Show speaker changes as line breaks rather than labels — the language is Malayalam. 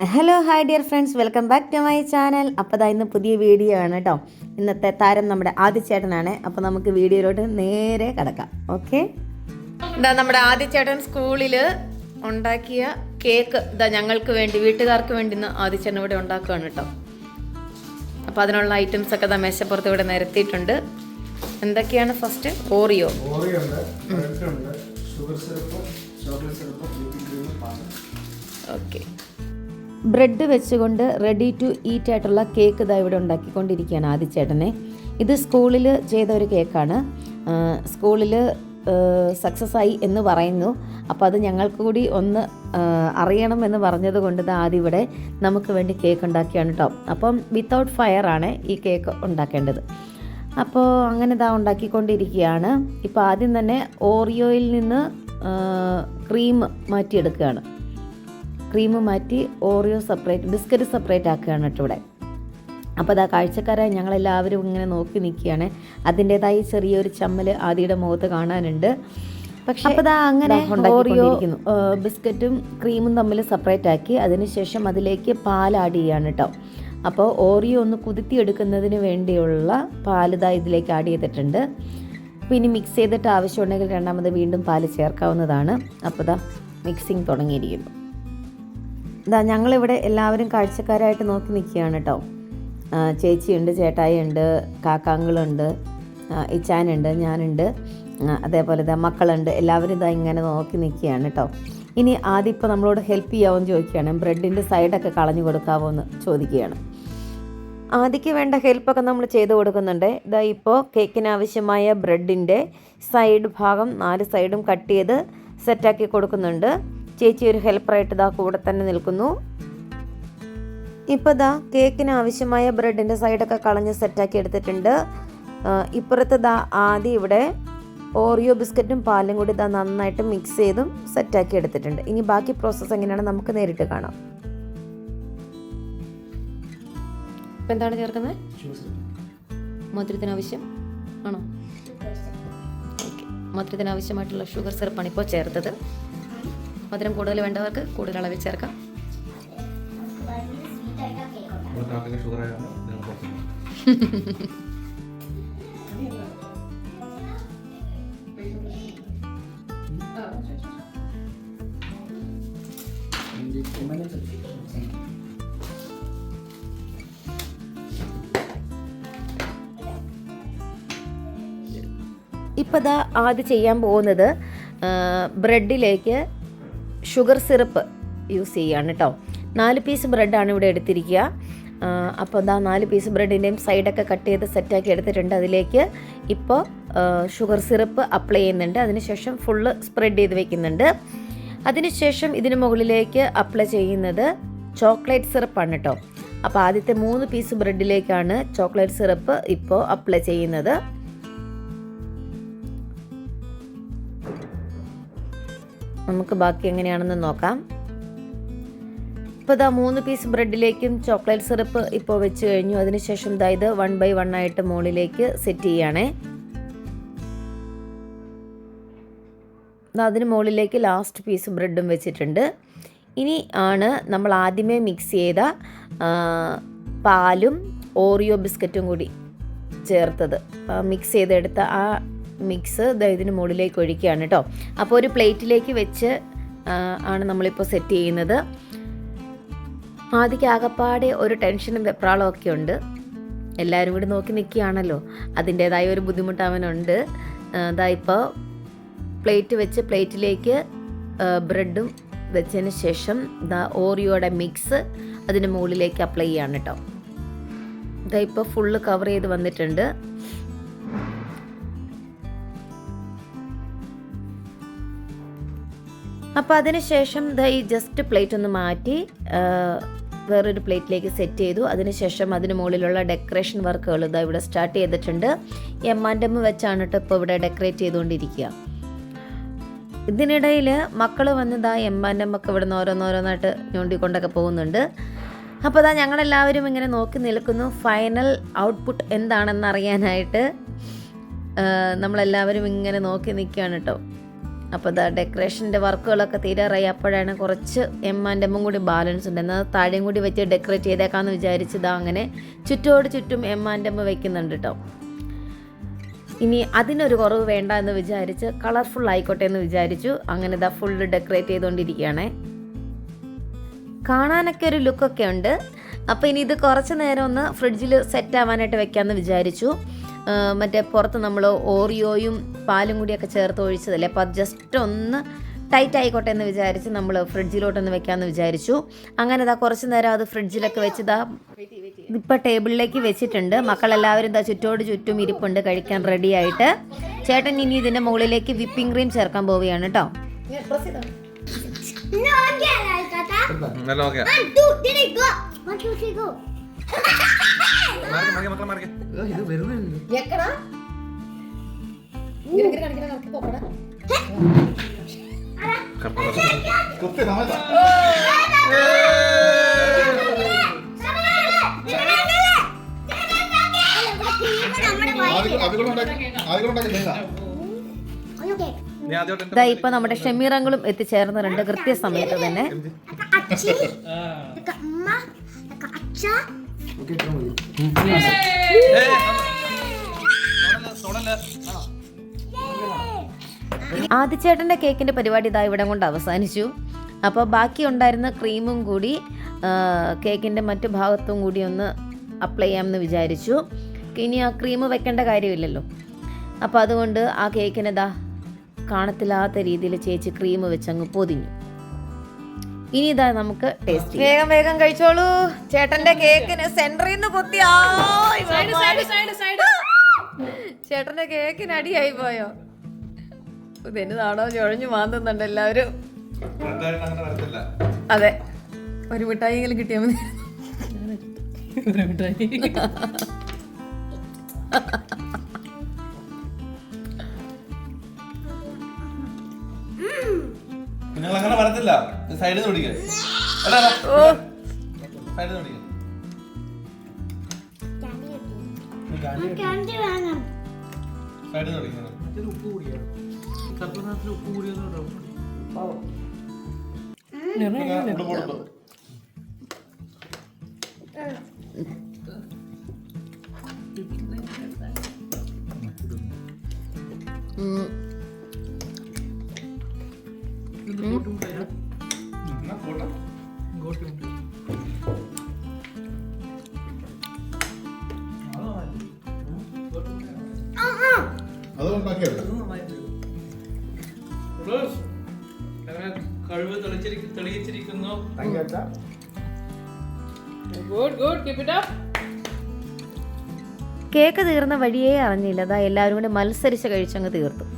Hello hi dear friends welcome back to my channel അപ്പോൾ ദാ ഇന്ന് പുതിയ വീഡിയോ ആണ് കേട്ടോ ഇന്നത്തെ താരം നമ്മുടെ ആദിച്ചേട്ടനാണ്. അപ്പോൾ നമുക്ക് വീഡിയോയിലോട്ട് നേരെ കിടക്കാം. ഓക്കെ ഇതാ നമ്മുടെ ആദിച്ചേട്ടൻ സ്കൂളിൽ ഉണ്ടാക്കിയ കേക്ക് ഇതാ ഞങ്ങൾക്ക് വേണ്ടി വീട്ടുകാർക്ക് വേണ്ടി ഇന്ന് ആദിച്ചേട്ടൻ ഇവിടെ ഉണ്ടാക്കുകയാണ് കേട്ടോ അപ്പോൾ അതിനുള്ള ഐറ്റംസ് ഒക്കെ ഇതാ മേശപ്പുറത്ത് ഇവിടെ നിരത്തിയിട്ടുണ്ട്. എന്തൊക്കെയാണ് ഫസ്റ്റ് ഓറിയോ
ഓറിയോ ഉണ്ട് sugar syrup chocolate syrup
okay bread വെച്ചുകൊണ്ട് റെഡി ടു ഈറ്റ് ആയിട്ടുള്ള കേക്ക് ഇതാ ഇവിടെ ഉണ്ടാക്കിക്കൊണ്ടിരിക്കുകയാണ് ആദിച്ചേട്ടനെ ഇത് സ്കൂളിൽ ചെയ്ത ഒരു കേക്കാണ് സ്കൂളിൽ സക്സസ് ആയി എന്ന് പറയുന്നു. അപ്പോൾ അത് ഞങ്ങൾക്ക് കൂടി ഒന്ന് അറിയണം എന്ന് പറഞ്ഞത് കൊണ്ട് ഇത് ആദ്യം ഇവിടെ നമുക്ക് വേണ്ടി കേക്ക് ഉണ്ടാക്കിയാണ് കേട്ടോ അപ്പം വിത്തൗട്ട് ഫയർ ആണ് ഈ കേക്ക് ഉണ്ടാക്കേണ്ടത്. അപ്പോൾ അങ്ങനെ ഇതാ ഉണ്ടാക്കിക്കൊണ്ടിരിക്കുകയാണ്. ഇപ്പോൾ ആദ്യം തന്നെ ഓറിയോയിൽ നിന്ന് ക്രീം മാറ്റിയെടുക്കുകയാണ്. ക്രീം മാറ്റി ഓറിയോ സെപ്പറേറ്റ് ബിസ്ക്കറ്റ് സെപ്പറേറ്റ് ആക്കുകയാണ് കേട്ടോ ഇവിടെ. അപ്പോൾ അതാ കാഴ്ചക്കാരായി ഞങ്ങളെല്ലാവരും ഇങ്ങനെ നോക്കി നിൽക്കുകയാണ്. അതിന്റെതായി ചെറിയൊരു ചമ്മൽ ആദിയുടെ മുഖത്ത് കാണാനുണ്ട്. പക്ഷേ അപ്പോൾ അതാ അങ്ങനെ ഓറിയോ ബിസ്ക്കറ്റും ക്രീമും തമ്മിൽ സെപ്പറേറ്റ് ആക്കി. അതിനുശേഷം അതിലേക്ക് പാൽ ആഡ് ചെയ്യാണ് കേട്ടോ അപ്പോൾ ഓറിയോ ഒന്ന് കുതിത്തിയെടുക്കുന്നതിന് വേണ്ടിയുള്ള പാൽ ഇതാ ഇതിലേക്ക് ആഡ് ചെയ്തിട്ടുണ്ട്. അപ്പോൾ ഇനി മിക്സ് ചെയ്തിട്ട് ആവശ്യമുണ്ടെങ്കിൽ രണ്ടാമത് വീണ്ടും പാൽ ചേർക്കാവുന്നതാണ്. അപ്പോൾ ഇതാ മിക്സിങ് തുടങ്ങിയിരിക്കുന്നു. ഇതാ ഞങ്ങളിവിടെ എല്ലാവരും കാഴ്ചക്കാരായിട്ട് നോക്കി നിൽക്കുകയാണ് കേട്ടോ. ചേച്ചിയുണ്ട് ചേട്ടായിയുണ്ട് കാക്കാങ്ങളുണ്ട് ഇച്ചാനുണ്ട് ഞാനുണ്ട് അതേപോലെ ഇതാ മക്കളുണ്ട്. എല്ലാവരും ഇതാ ഇങ്ങനെ നോക്കി നിൽക്കുകയാണ് കേട്ടോ. ഇനി ആദ്യം ഇപ്പോൾ നമ്മളോട് ഹെൽപ്പ് ചെയ്യാമെന്ന് ചോദിക്കുകയാണ്. ബ്രെഡിന്റെ സൈഡൊക്കെ കളഞ്ഞു കൊടുക്കാമോ എന്ന് ചോദിക്കുകയാണ്. ആദ്യക്ക് വേണ്ട ഹെൽപ്പൊക്കെ നമ്മൾ ചെയ്ത് കൊടുക്കുന്നുണ്ട്. ഇതാ ഇപ്പോൾ കേക്കിന് ആവശ്യമായ ബ്രെഡിന്റെ സൈഡ് ഭാഗം നാല് സൈഡും കട്ട് ചെയ്ത് സെറ്റാക്കി കൊടുക്കുന്നുണ്ട്. ചേച്ചി ഒരു ഹെൽപ്പറായിട്ട് ഇതാ കൂടെ തന്നെ നിൽക്കുന്നു. ഇപ്പോൾ ദാ കേക്കിന് ആവശ്യമായ ബ്രെഡിന്റെ സൈഡൊക്കെ കളഞ്ഞ് സെറ്റാക്കി എടുത്തിട്ടുണ്ട്. ഇപ്പുറത്തെ ദാ ആദ്യം ഇവിടെ ഓറിയോ ബിസ്ക്കറ്റും പാലും കൂടി ഇതാ നന്നായിട്ട് മിക്സ് ചെയ്തും സെറ്റാക്കി എടുത്തിട്ടുണ്ട്. ഇനി ബാക്കി പ്രോസസ്സ് എങ്ങനെയാണ് നമുക്ക് നേരിട്ട് കാണാം. ഇപ്പം എന്താണ് ചേർക്കുന്നത് മധുരത്തിന് ആവശ്യം ആണോ? മധുരത്തിന് ആവശ്യമായിട്ടുള്ള ഷുഗർ സിറപ്പാണ് ഇപ്പോൾ ചേർത്തത്. മധുരം കൂടുതൽ വേണ്ടവർക്ക് കൂടുതൽ അളവിൽ ചേർക്കാം.
ഇവിടുത്തെ
ദാ ആദ്യം ചെയ്യാൻ പോകുന്നത് ബ്രെഡിലേക്ക് ഷുഗർ സിറപ്പ് യൂസ് ചെയ്യുകയാണ് കേട്ടോ നാല് പീസ് ബ്രെഡാണ് ഇവിടെ എടുത്തിരിക്കുക. അപ്പോൾ എന്താ നാല് പീസ് ബ്രെഡിന്റെയും സൈഡൊക്കെ കട്ട് ചെയ്ത് സെറ്റാക്കി എടുത്തിട്ടുണ്ട്. അതിലേക്ക് ഇപ്പോൾ ഷുഗർ സിറപ്പ് അപ്ലൈ ചെയ്യുന്നുണ്ട്. അതിനുശേഷം ഫുള്ള് സ്പ്രെഡ് ചെയ്ത് വെക്കുന്നുണ്ട്. അതിനുശേഷം ഇതിന് മുകളിലേക്ക് അപ്ലൈ ചെയ്യുന്നത് ചോക്ലേറ്റ് സിറപ്പാണ് കേട്ടോ അപ്പോൾ ആദ്യത്തെ മൂന്ന് പീസ് ബ്രെഡിലേക്കാണ് ചോക്ലേറ്റ് സിറപ്പ് ഇപ്പോൾ അപ്ലൈ ചെയ്യുന്നത്. നമുക്ക് ബാക്കി എങ്ങനെയാണെന്ന് നോക്കാം. ഇപ്പോൾ ഇതാ മൂന്ന് പീസ് ബ്രെഡിലേക്കും ചോക്ലേറ്റ് സിറപ്പ് ഇപ്പോൾ വെച്ച് കഴിഞ്ഞു. അതിനുശേഷം ഇതാ ഇത് വൺ ബൈ വൺ ആയിട്ട് മുകളിലേക്ക് സെറ്റ് ചെയ്യുകയാണേ അതിന് മുകളിലേക്ക് ലാസ്റ്റ് പീസ് ബ്രെഡും വെച്ചിട്ടുണ്ട്. ഇനി ആണ് നമ്മൾ ആദ്യമേ മിക്സ് ചെയ്ത പാലും ഓറിയോ ബിസ്ക്കറ്റും കൂടി ചേർത്തത്. മിക്സ് ചെയ്തെടുത്ത ആ മിക്സ് ഇതിന് മുകളിലേക്ക് ഒഴിക്കുകയാണ് കേട്ടോ. അപ്പോൾ ഒരു പ്ലേറ്റിലേക്ക് വെച്ച് ആണ് നമ്മളിപ്പോൾ സെറ്റ് ചെയ്യുന്നത്. ആദ്യക്ക് ആകപ്പാടെ ഒരു ടെൻഷനും വെപ്രാളവും ഒക്കെ ഉണ്ട്. എല്ലാവരും കൂടി നോക്കി നിൽക്കുകയാണല്ലോ. അതിന്റേതായ ഒരു ബുദ്ധിമുട്ട് അവനുണ്ട്. അതാ ഇപ്പോൾ പ്ലേറ്റ് വെച്ച് പ്ലേറ്റിലേക്ക് ബ്രെഡും വെച്ചതിന് ശേഷം ദാ ഓറിയോടെ മിക്സ് അതിന് മുകളിലേക്ക് അപ്ലൈ ചെയ്യാണ് കേട്ടോ. ഇതാ ഇപ്പോൾ ഫുള്ള് കവർ ചെയ്ത് വന്നിട്ടുണ്ട്. അപ്പോൾ അതിനുശേഷം ദാ ഈ ജസ്റ്റ് പ്ലേറ്റ് ഒന്ന് മാറ്റി വേറൊരു പ്ലേറ്റിലേക്ക് സെറ്റ് ചെയ്തു. അതിനുശേഷം അതിന് മുകളിലുള്ള ഡെക്കറേഷൻ വർക്കുകൾ ഇതാ ഇവിടെ സ്റ്റാർട്ട് ചെയ്തിട്ടുണ്ട്. എം ആൻഡ് എം വെച്ചാണ് കേട്ടോ ഇപ്പോൾ ഇവിടെ ഡെക്കറേറ്റ് ചെയ്തുകൊണ്ടിരിക്കുക. ഇതിനിടയിൽ മക്കൾ വന്നതാ എമ്പാന്റെ ഒക്കെ ഇവിടുന്ന് ഓരോന്നോരോന്നായിട്ട് ഞൊണ്ടിക്കൊണ്ടൊക്കെ പോകുന്നുണ്ട്. അപ്പോൾ അതാ ഞങ്ങളെല്ലാവരും ഇങ്ങനെ നോക്കി നിൽക്കുന്നു. ഫൈനൽ ഔട്ട്പുട്ട് എന്താണെന്ന് അറിയാനായിട്ട് നമ്മളെല്ലാവരും ഇങ്ങനെ നോക്കി നിൽക്കുകയാണ് കേട്ടോ അപ്പോൾ ഇതാ ഡെക്കറേഷന്റെ വർക്കുകളൊക്കെ തീരാറായി. അപ്പോഴാണ് കുറച്ച് എം ആൻഡ് എമ്മും കൂടി ബാലൻസ് ഉണ്ട്. എന്നാൽ താഴെയും കൂടി വെച്ച് ഡെക്കറേറ്റ് ചെയ്തേക്കാമെന്ന് വിചാരിച്ചതാ അങ്ങനെ ചുറ്റോട് ചുറ്റും എം ആൻഡ് എം വെക്കുന്നുണ്ട് കേട്ടോ ഇനി അതിനൊരു കുറവ് വേണ്ട എന്ന് വിചാരിച്ച് കളർഫുൾ ആയിക്കോട്ടെ എന്ന് വിചാരിച്ചു. അങ്ങനെ ഇതാ ഫുൾ ഡെക്കറേറ്റ് ചെയ്തുകൊണ്ടിരിക്കുകയാണ് കാണാനൊക്കെ ഒരു ലുക്കൊക്കെ ഉണ്ട്. അപ്പോൾ ഇനി ഇത് കുറച്ച് നേരം ഒന്ന് ഫ്രിഡ്ജിൽ സെറ്റ് ആവാനായിട്ട് വെക്കാമെന്ന് വിചാരിച്ചു. മറ്റേ പുറത്ത് നമ്മൾ ഓറിയോയും പാലും കൂടിയൊക്കെ ചേർത്ത് ഒഴിച്ചതല്ലേ? അപ്പോൾ അത് ജസ്റ്റ് ഒന്ന് ടൈറ്റ് ആയിക്കോട്ടെ എന്ന് വിചാരിച്ച് നമ്മൾ ഫ്രിഡ്ജിലോട്ടൊന്ന് വെക്കാമെന്ന് വിചാരിച്ചു. അങ്ങനെ ഇതാ കുറച്ച് നേരം അത് ഫ്രിഡ്ജിലൊക്കെ വെച്ച് ഇതാ ഇപ്പോൾ ടേബിളിലേക്ക് വെച്ചിട്ടുണ്ട്. മക്കളെല്ലാവരും ഇതാ ചുറ്റോട് ചുറ്റും ഇരിപ്പുണ്ട് കഴിക്കാൻ റെഡി ആയിട്ട്. ചേട്ടൻ ഇനി ഇതിന്റെ മുകളിലേക്ക് വിപ്പിംഗ് ക്രീം ചേർക്കാൻ പോവുകയാണ് കേട്ടോ.
ഓക്കെ
ഇത് വരുന്നുണ്ട്. കുത്തി സമയത്ത്
Okay.
നീ ആദ്യമായിട്ട്
ഇതാ ഇപ്പൊ നമ്മുടെ ഷമീറങ്ങളും എത്തിച്ചേർന്നിട്ടുണ്ട് കൃത്യസമയത്ത് തന്നെ
കേക്കിന്റെ.
ഓക്കെ
കേക്കിന്റെ പരിപാടി ഇതാ ഇവിടെ കൊണ്ട് അവസാനിച്ചു. അപ്പോൾ ബാക്കി ഉണ്ടായിരുന്ന ക്രീമും കൂടി കേക്കിന്റെ മറ്റു ഭാഗത്തും കൂടി ഒന്ന് അപ്ലൈ ചെയ്യാമെന്ന് വിചാരിച്ചു. ഇനി ആ ക്രീം വെക്കേണ്ട കാര്യമില്ലല്ലോ. അപ്പോൾ അതുകൊണ്ട് ആ കേക്കിനെതാ കാണത്തില്ലാത്ത രീതിയിൽ ചേച്ചി ക്രീം വെച്ചങ്ങ് പൊതിഞ്ഞു. ഇനി ഇതാ നമുക്ക് ടേസ്റ്റ് വേഗം വേഗം കഴിച്ചോളൂ. ചേട്ടന്റെ കേക്കിന് സെന്ററിൽ നിന്ന് കുത്തി. ചേട്ടന്റെ കേക്കിന് അടിയായി പോയോ? ഇതെന്നതാണോ ചുഴഞ്ഞു മാന്തുന്നുണ്ട് എല്ലാവരും. അതെ. ഒരു മിഠായി കിട്ടിയാൽ മതി.
നിങ്ങൾ അങ്ങനെ വരത്തില്ല. സൈഡിൽ നിന്ന് പിടിക്കുക സൈഡിൽ നിന്ന് പിടിക്കുക. സൈഡിൽ നിന്ന് പിടിക്കുന്നത്.
കഴിവ് തെളിയിച്ചിരിക്കുന്നു. Good good keep it up
cake തീർന്ന വഴിയേ അറിഞ്ഞില്ല. അതാ എല്ലാവരും കൂടി മത്സരിച്ച് കഴിച്ചങ്ങ് തീർത്തു.